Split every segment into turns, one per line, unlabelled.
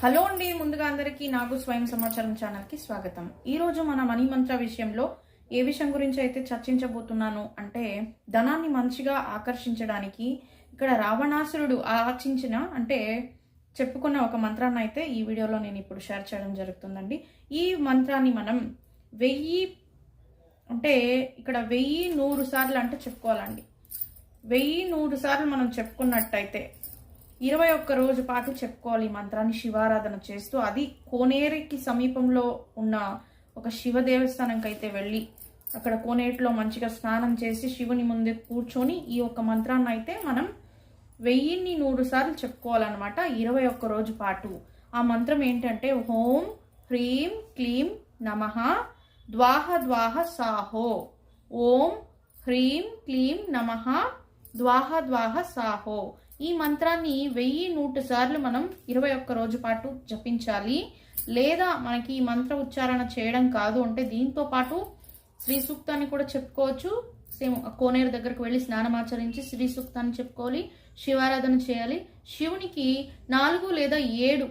Hello అండి ముందుగా అందరికీ నాకు స్వయం సమాచారం ఛానల్కి స్వాగతం. ఈరోజు మన మనీ మంత్ర విషయంలో ఏ విషయం గురించి అయితే చర్చించబోతున్నాను అంటే ధనాన్ని మంచిగా ఆకర్షించడానికి ఇక్కడ రావణాసురుడు ఆచించిన అంటే చెప్పుకున్న ఒక మంత్రాన్ని అయితే ఈ వీడియోలో నేను ఇప్పుడు షేర్ చేయడం జరుగుతుందండి. ఈ మంత్రాన్ని మనం వెయ్యి అంటే ఇక్కడ వెయ్యి నూరు సార్లు అంటే చెప్పుకోవాలండి. వెయ్యి నూరు సార్లు మనం చెప్పుకున్నట్టయితే ఇరవై ఒక్క రోజు పాటు చెప్పుకోవాలి ఈ మంత్రాన్ని శివారాధన చేస్తూ. అది కోనేరికి సమీపంలో ఉన్న ఒక శివ దేవస్థానంకి అయితే వెళ్ళి అక్కడ కోనేటిలో మంచిగా స్నానం చేసి శివుని ముందే కూర్చొని ఈ యొక్క మంత్రాన్ని అయితే మనం వెయ్యిన్ని నూరు సార్లు చెప్పుకోవాలన్నమాట ఇరవై ఒక్క రోజు పాటు. ఆ మంత్రం ఏంటంటే ఓం హ్రీం క్లీం నమః ద్వాహ ద్వాహ సాహో. ఓం హ్రీం క్లీం నమః ద్వాహ ద్వాహ సాహో. ఈ మంత్రాన్ని వెయ్యి నూట సార్లు మనం ఇరవై ఒక్క రోజు పాటు జపించాలి. లేదా మనకి ఈ మంత్ర ఉచ్చారణ చేయడం కాదు అంటే దీంతో పాటు శ్రీ సూక్తాన్ని కూడా చెప్పుకోవచ్చు. సేమ్ కోనేరు దగ్గరకు వెళ్ళి స్నానమాచరించి శ్రీ సూక్తాన్ని చెప్పుకోవాలి. శివారాధన చేయాలి. శివునికి నాలుగు లేదా ఏడు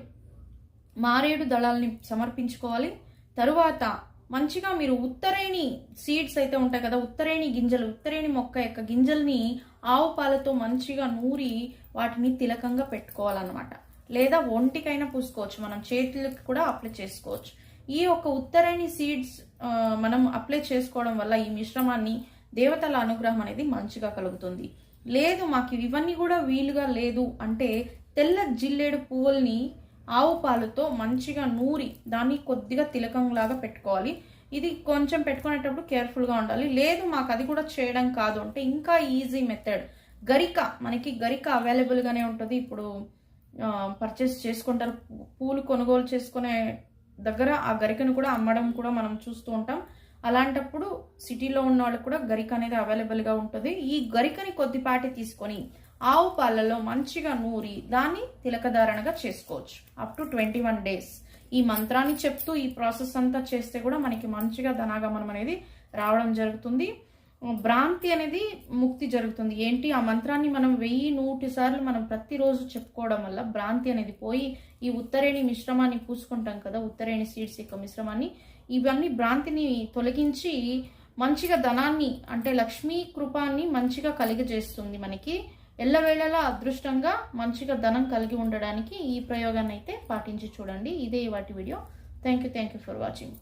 మారేడు దళాలని సమర్పించుకోవాలి. తరువాత మంచిగా మీరు ఉత్తరేణి సీడ్స్ అయితే ఉంటాయి కదా ఉత్తరేణి గింజలు ఉత్తరేణి మొక్క యొక్క గింజల్ని ఆవు పాలతో మంచిగా నూరి వాటిని తిలకంగా పెట్టుకోవాలన్నమాట. లేదా ఒంటికైనా పూసుకోవచ్చు మనం చేతులకు కూడా అప్లై చేసుకోవచ్చు. ఈ యొక్క ఉత్తరేణి సీడ్స్ మనం అప్లై చేసుకోవడం వల్ల ఈ మిశ్రమాన్ని దేవతల అనుగ్రహం అనేది మంచిగా కలుగుతుంది. లేదు మాకు ఇవన్నీ కూడా వీలుగా లేదు అంటే తెల్ల జిల్లేడు పువ్వుల్ని ఆవు పాలతో మంచిగా నూరి దాన్ని కొద్దిగా తిలకంలాగా పెట్టుకోవాలి. ఇది కొంచెం పెట్టుకునేటప్పుడు కేర్ఫుల్గా ఉండాలి. లేదు మాకు అది కూడా చేయడం కాదు అంటే ఇంకా ఈజీ మెథడ్. గరిక మనకి గరిక అవైలబుల్గానే ఉంటుంది. ఇప్పుడు పర్చేస్ చేసుకుంటారు. పూలు కొనుగోలు చేసుకునే దగ్గర ఆ గరికను కూడా అమ్మడం కూడా మనం చూస్తూ ఉంటాం. అలాంటప్పుడు సిటీలో ఉన్న వాళ్ళకి కూడా గరిక అనేది అవైలబుల్గా ఉంటుంది. ఈ గరికని కొద్దిపాటి తీసుకొని ఆవు పాలలో మంచిగా నూరి దాన్ని తిలకధారణగా చేసుకోవచ్చు. Up to twenty one days ఈ మంత్రాన్ని చెప్తూ ఈ ప్రాసెస్ అంతా చేస్తే కూడా మనకి మంచిగా ధనాగమనం అనేది రావడం జరుగుతుంది. భ్రాంతి అనేది ముక్తి జరుగుతుంది. ఏంటి? ఆ మంత్రాన్ని మనం వెయ్యి నూటి సార్లు మనం ప్రతిరోజు చెప్పుకోవడం వల్ల భ్రాంతి అనేది పోయి ఈ ఉత్తరేణి మిశ్రమాన్ని పూసుకుంటాం కదా ఉత్తరేణి సీడ్స్ యొక్క మిశ్రమాన్ని ఇవన్నీ భ్రాంతిని తొలగించి మంచిగా ధనాన్ని అంటే లక్ష్మీ కృపాన్ని మంచిగా కలిగజేస్తుంది మనకి. ఎల్లవేళలా అదృష్టంగా మంచిగా ధనం కలిగి ఉండడానికి ఈ ప్రయోగాన్ని అయితే పాటించి చూడండి. ఇదే వాటి video. Thank you thank you for watching